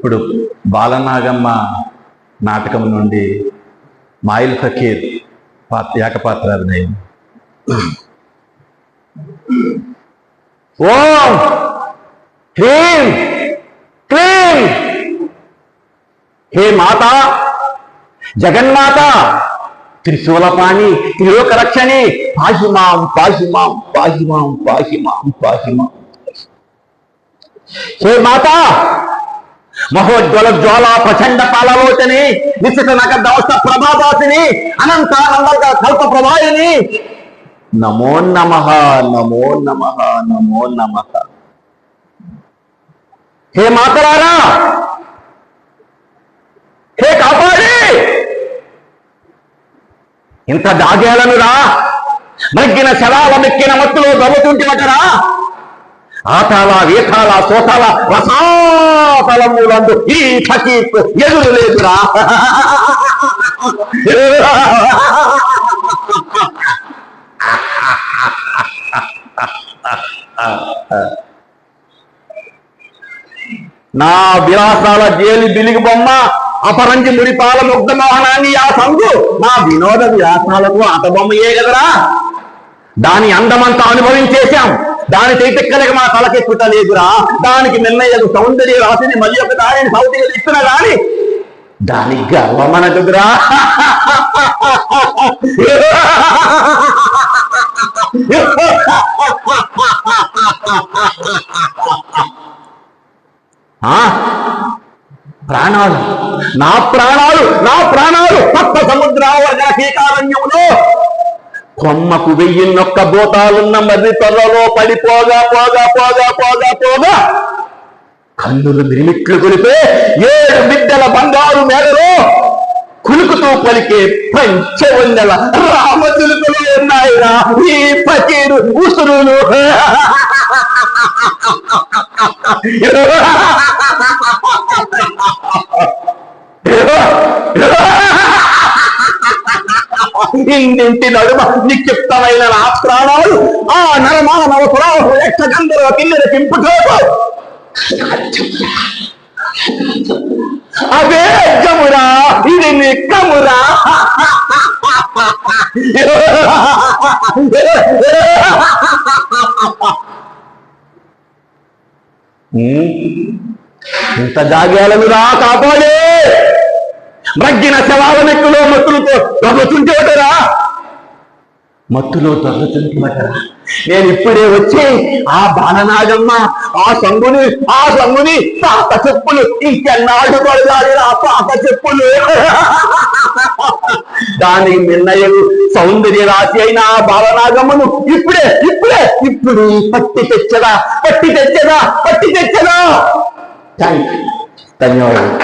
ఇప్పుడు బాలనాగమ్మ నాటకం నుండి మాయిల్ ఫకీర్ పాత్ర ఏకపాత్ర అభినయం. ఓం! హ్రీం! క్లీం! హే మాత! జగన్మాత! త్రిశూలపాణి త్రిలోకరక్షణి! పాహిమాం పాహిమాం పాహిమాం పాహిమాం పాహిమాం. హే మాత! మహోజ్వల జ్వాల ప్రచండ పాలలోచని నిశ్చిత నగ దవస్థ ప్రభావాసిని అనంతానంద కల్ప ప్రభాయిని నమో నమ నమో నమ నమో నమ. హే మాతరారా! హే కాపాడి! ఇంత దాగేలను రా మగ్గిన శరాల మెక్కిన మత్తులో దవ్వుతుంటివటరా! ఆతాల వేతాల సోతాల రసాతలములందు ఈ ఫకీర్ ఎదురు లేదురా. నా విలాసాల జేలి బిలిగి బొమ్మ అపరంజి ముడిపాల ముగ్ధ మోహనాన్ని ఆ సంగు నా వినోద విలాసాలకు ఆట బొమ్మయే కదరా? దాని అందమంతా అనుభవించేశాం. దాని చేతిక్కలకి మా తలకెక్కుట లేదురా. దానికి నిర్ణయకు సౌందర్య రాశిని మళ్ళీ ఒక దానిని సౌందర్య ఇస్తున్నా కానీ దానికి గర్వమనకుదురా ప్రాణాలు. నా ప్రాణాలు నా ప్రాణాలు. సప్త సముద్రావర్గ కీకారణ్యములో కొమ్మకు వెయ్యిన్నొక్క భూతాలున్న మర్రి త్వరలో పడిపోగా పోగా పోగా పోగా పోగా. కన్నులు మిరిమిట్లు కొలిపే ఏడు బిడ్డల బంగారు మేడలో కులుకుతూ పలికే పంచవందల రామచులుకులు ఉన్నాయిరా. ఈ పకీరు ఉసురులు. ఇంటింటి నడుమ నిక్షిప్తమైన నా ప్రాణాలు ఆ నరమానవ పురాణం ఎక్క కిన్నెర పింపుటోకు అదే జమురా ఇది నిక్కమురా ఇంత జాగ్యాలను రా కాపాడే. మగ్గిన శవాల నెక్కులో మత్తులతో దొరలుతుంటేవటరా మత్తులో దొరలుతుంటేవటరా నేను ఇప్పుడే వచ్చి ఆ బాలనాగమ్మ ఆ సంగుని ఆ సంగుని పాత చెప్పులు ఇంకెన్నాడు పడదాలి ఆ పాత చెప్పులు. దాని నిర్ణయం సౌందర్య రాశి అయిన ఆ బాలనాగమ్మను ఇప్పుడే ఇప్పుడే ఇప్పుడు పట్టి తెచ్చదా పట్టి తెచ్చదా పట్టి తెచ్చదా? థ్యాంక్ ధన్యవాదాలు.